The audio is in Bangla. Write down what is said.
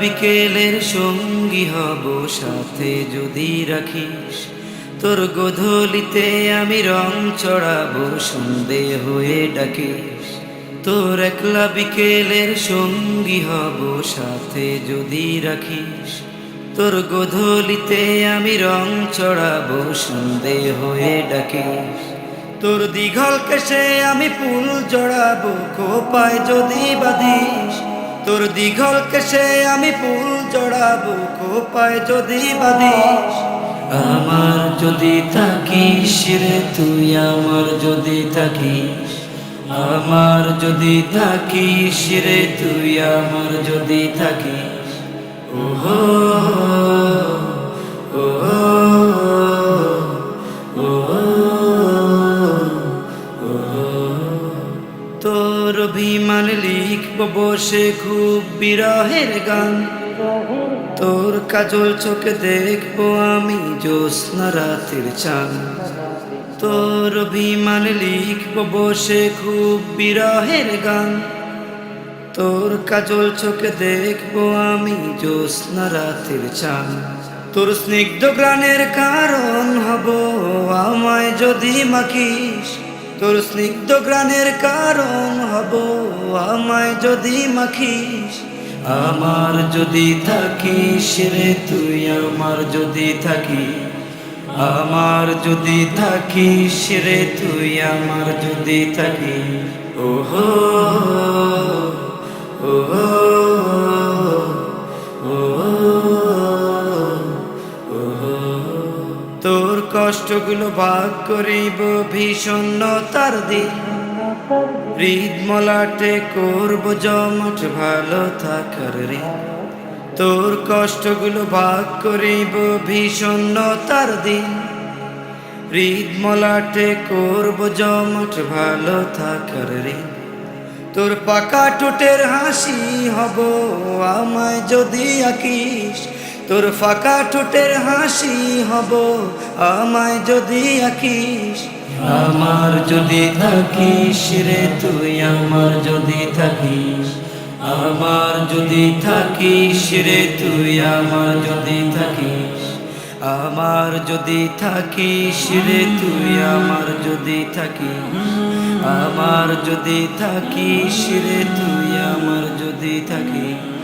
বিকেলের সঙ্গী হব সাথে যদি রাখিস। তোর গোধূলিতে আমি রং চড়াবো, সন্ধে হয়ে ডাকিস। তোর একলা বিকেলের সঙ্গী হব সাথে যদি রাখিস। তোর গোধূলিতে আমি রং চড়াবো, সন্ধে হয়ে ডাকিস। তোর দীঘল কেশে আমি ফুল জড়াবো কোপায় যদি বাঁধিস। তোর দীঘল কেসে আমি ফুল জড়াবো, কোপায় যদি বাঁধিস, আমার যদি থাকিস রে তুই, আমার যদি থাকিস, আমার যদি থাকিস রে তুই, আমার যদি থাকিস। ওহ ওহো তোর অভিমান লিখব বসে খুব বিরহের গান। তোর কাজল চোখে দেখব আমি জ্যোৎস্না রাতের চান। তোর অভিমান লিখব বসে খুব বিরহের গান। তোর কাজল চোখে দেখব আমি জ্যোৎস্না রাতের চান। তোর স্নিগ্ধ গ্রাণের কারণ হব আমায় যদি মাখিস। তোর স্নিগ্ধ গ্রাণের কারণ হব আমায় যদি মাখিস, আমার যদি থাকিস রে তুই, আমার যদি থাকিস, আমার যদি থাকিস রে তুই, আমার যদি থাকিস। ওহো ওহো। কষ্টগুলো ভাগ করিব ভীষণতার দিন। হৃদ মলাটে করব জমট, ভালো থাকার ঋণ। তোর কষ্টগুলো ভাগ করিব ভীষণতার দিন। হৃদ মলাটে করব জমট, ভালো থাকার ঋণ। তোর পাকা ঠোঁটের হাসি হব, আমায় যদি আঁকিস তোর ফাঁকা ঠোঁটের হাসি হব, আমায় যদি আঁকিস। আমার যদি থাকিস রে তুই, আমার যদি থাকিস। আমার যদি থাকিস রে তুই, আমার যদি থাকিস। আমার যদি থাকিস রে তুই, আমার যদি থাকিস। আমার যদি থাকিস রে তুই, আমার যদি থাকিস।